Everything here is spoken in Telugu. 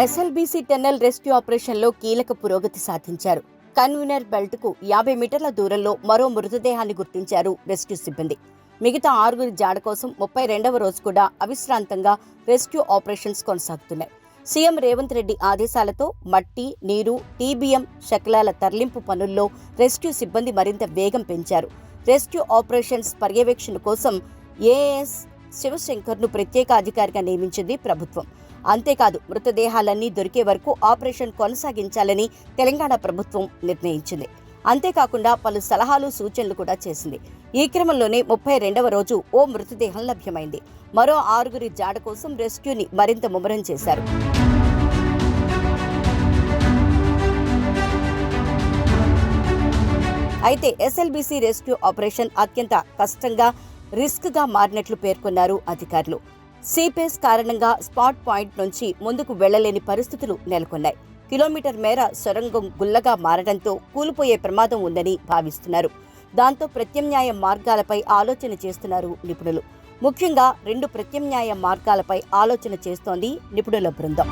ఎస్ఎల్బీసీ టెన్నెల్ రెస్క్యూ ఆపరేషన్లో కీలక పురోగతి సాధించారు. కన్వీనర్ బెల్ట్కు యాభై మీటర్ల దూరంలో మరో మృతదేహాన్ని గుర్తించారు రెస్క్యూ సిబ్బంది. మిగతా ఆరుగురి జాడ కోసం ముప్పై రెండవ రోజు కూడా అవిశ్రాంతంగా రెస్క్యూ ఆపరేషన్స్ కొనసాగుతున్నాయి. సీఎం రేవంత్ రెడ్డి ఆదేశాలతో మట్టి నీరు టీబీఎం శకలాల తరలింపు పనుల్లో రెస్క్యూ సిబ్బంది మరింత వేగం పెంచారు. రెస్క్యూ ఆపరేషన్స్ పర్యవేక్షణ కోసం ఏఎస్ శివశంకర్ను ప్రత్యేక అధికారిగా నియమించింది ప్రభుత్వం. అంతేకాదు మృతదేహాలన్నీ దొరికే వరకు ఆపరేషన్ కొనసాగించాలని తెలంగాణ ప్రభుత్వం నిర్ణయించింది. అంతేకాకుండా పలు సలహాలు సూచనలు కూడా చేసింది. ఈ క్రమంలోనే ముప్పై రెండవ రోజు ఓ మృతదేహం లభ్యమైంది. మరో ఆరుగురి జాడ కోసం రెస్క్యూని మరింత ముమ్మరం చేశారు. అయితే ఎస్ఎల్బీసీ రెస్క్యూ ఆపరేషన్ అత్యంత కష్టంగా రిస్క్గా మారినట్లు పేర్కొన్నారు అధికారులు. సిపేస్ కారణంగా స్పాట్ పాయింట్ నుంచి ముందుకు వెళ్ళలేని పరిస్థితులు నెలకొన్నాయి. కిలోమీటర్ మేర సొరంగం గుల్లగా మారడంతో కూలిపోయే ప్రమాదం ఉందని భావిస్తున్నారు. దాంతో ప్రత్యామ్నాయ మార్గాలపై ఆలోచన చేస్తున్నారు నిపుణులు. ముఖ్యంగా రెండు ప్రత్యామ్నాయ మార్గాలపై ఆలోచన చేస్తోంది నిపుణుల బృందం.